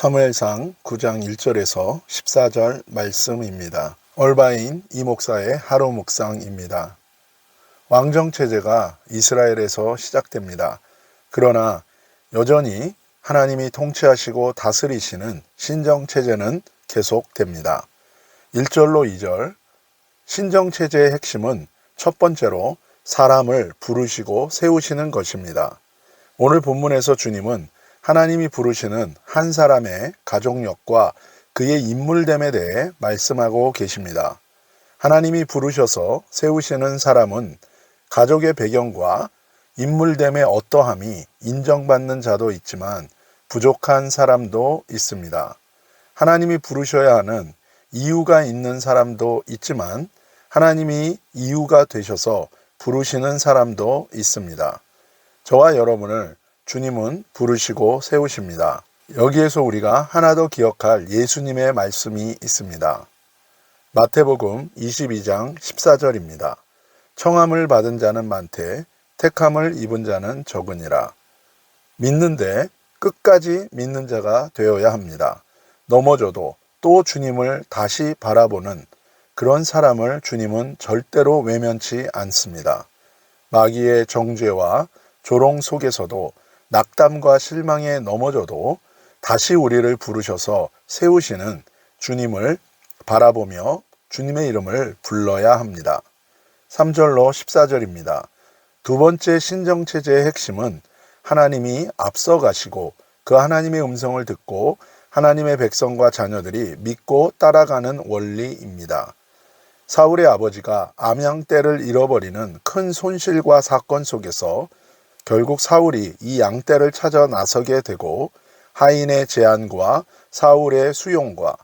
사무엘상 9장 1절에서 14절 말씀입니다. 얼바인 이 목사의 하루 묵상입니다. 왕정 체제가 이스라엘에서 시작됩니다. 그러나 여전히 하나님이 통치하시고 다스리시는 신정 체제는 계속됩니다. 1절로 2절 신정 체제의 핵심은 첫 번째로 사람을 부르시고 세우시는 것입니다. 오늘 본문에서 주님은 하나님이 부르시는 한 사람의 가족력과 그의 인물됨에 대해 말씀하고 계십니다. 하나님이 부르셔서 세우시는 사람은 가족의 배경과 인물됨의 어떠함이 인정받는 자도 있지만 부족한 사람도 있습니다. 하나님이 부르셔야 하는 이유가 있는 사람도 있지만 하나님이 이유가 되셔서 부르시는 사람도 있습니다. 저와 여러분을 주님은 부르시고 세우십니다. 여기에서 우리가 하나 더 기억할 예수님의 말씀이 있습니다. 마태복음 22장 14절입니다. 청함을 받은 자는 많되 택함을 입은 자는 적으니라. 믿는데 끝까지 믿는 자가 되어야 합니다. 넘어져도 또 주님을 다시 바라보는 그런 사람을 주님은 절대로 외면치 않습니다. 마귀의 정죄와 조롱 속에서도 낙담과 실망에 넘어져도 다시 우리를 부르셔서 세우시는 주님을 바라보며 주님의 이름을 불러야 합니다. 3절로 14절입니다. 두 번째 신정체제의 핵심은 하나님이 앞서 가시고 그 하나님의 음성을 듣고 하나님의 백성과 자녀들이 믿고 따라가는 원리입니다. 사울의 아버지가 암양떼를 잃어버리는 큰 손실과 사건 속에서 결국 사울이 이 양떼를 찾아 나서게 되고 하인의 제안과 사울의 수용과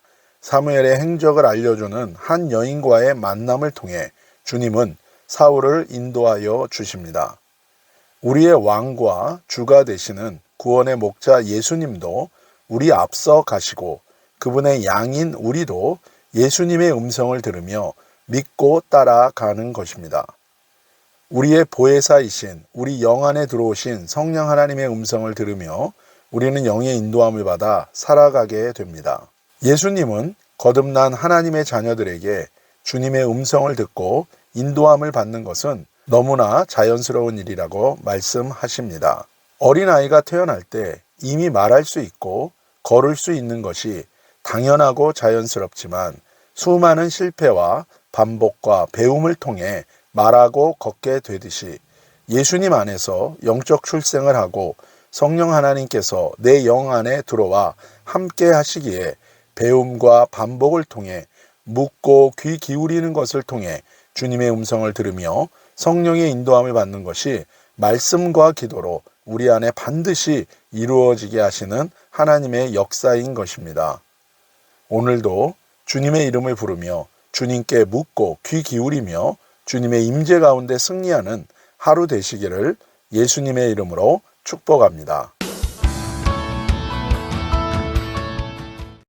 사무엘의 행적을 알려주는 한 여인과의 만남을 통해 주님은 사울을 인도하여 주십니다. 우리의 왕과 주가 되시는 구원의 목자 예수님도 우리 앞서 가시고 그분의 양인 우리도 예수님의 음성을 들으며 믿고 따라가는 것입니다. 우리의 보혜사이신 우리 영 안에 들어오신 성령 하나님의 음성을 들으며 우리는 영의 인도함을 받아 살아가게 됩니다. 예수님은 거듭난 하나님의 자녀들에게 주님의 음성을 듣고 인도함을 받는 것은 너무나 자연스러운 일이라고 말씀하십니다. 어린아이가 태어날 때 이미 말할 수 있고 걸을 수 있는 것이 당연하고 자연스럽지만 수많은 실패와 반복과 배움을 통해 말하고 걷게 되듯이 예수님 안에서 영적 출생을 하고 성령 하나님께서 내 영 안에 들어와 함께 하시기에 배움과 반복을 통해 묻고 귀 기울이는 것을 통해 주님의 음성을 들으며 성령의 인도함을 받는 것이 말씀과 기도로 우리 안에 반드시 이루어지게 하시는 하나님의 역사인 것입니다. 오늘도 주님의 이름을 부르며 주님께 묻고 귀 기울이며 주님의 임재 가운데 승리하는 하루 되시기를 예수님의 이름으로 축복합니다.